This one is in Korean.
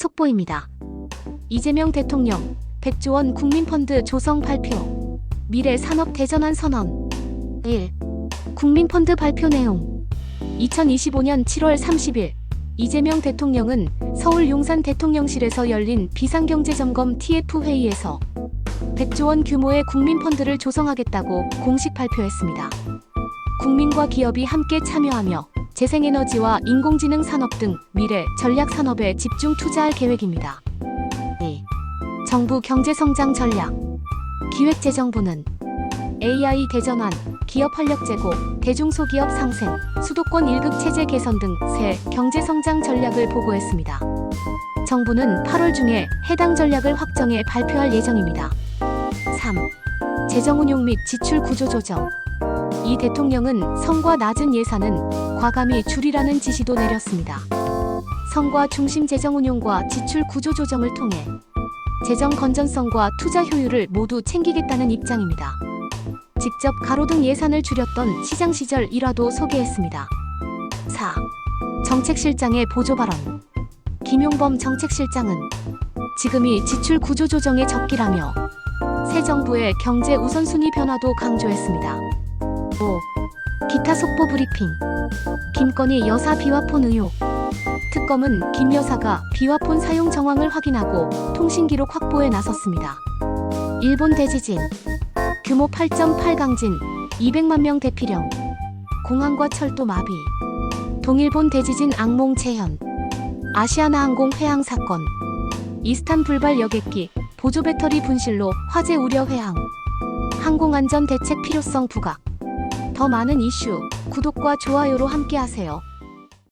속보입니다. 이재명 대통령 100조 원 국민펀드 조성 발표. 미래 산업 대전환 선언. 1. 국민펀드 발표 내용. 2025년 7월 30일 이재명 대통령은 서울 용산 대통령실에서 열린 비상경제점검 TF 회의에서 100조 원 규모의 국민펀드를 조성하겠다고 공식 발표했습니다. 국민과 기업이 함께 참여하며 재생에너지와 인공지능 산업 등 미래 전략 산업에 집중 투자할 계획입니다. 2. 정부 경제성장 전략 기획재정부는 AI 대전환, 기업 활력 제고, 대중소기업 상생, 수도권 1급 체제 개선 등 새 경제성장 전략을 보고했습니다. 정부는 8월 중에 해당 전략을 확정해 발표할 예정입니다. 3. 재정운용 및 지출 구조 조정. 이 대통령은 성과 낮은 예산은 과감히 줄이라는 지시도 내렸습니다. 성과 중심 재정 운용과 지출 구조 조정을 통해 재정 건전성과 투자 효율을 모두 챙기겠다는 입장입니다. 직접 가로등 예산을 줄였던 시장 시절 일화도 소개했습니다. 4. 정책실장의 보조 발언. 김용범 정책실장은 지금이 지출 구조 조정의 적기라며 새 정부의 경제 우선순위 변화도 강조했습니다. 5. 기타 속보 브리핑. 김건희 여사 비화폰 의혹. 특검은 김 여사가 비화폰 사용 정황을 확인하고 통신 기록 확보에 나섰습니다. 일본 대지진. 규모 8.8 강진. 200만 명 대피령. 공항과 철도 마비. 동일본 대지진 악몽 재현. 아시아나항공 회항 사건. 이스탄불발 여객기 보조 배터리 분실로 화재 우려 회항. 항공안전 대책 필요성 부각. 더 많은 이슈, 구독과 좋아요로 함께하세요.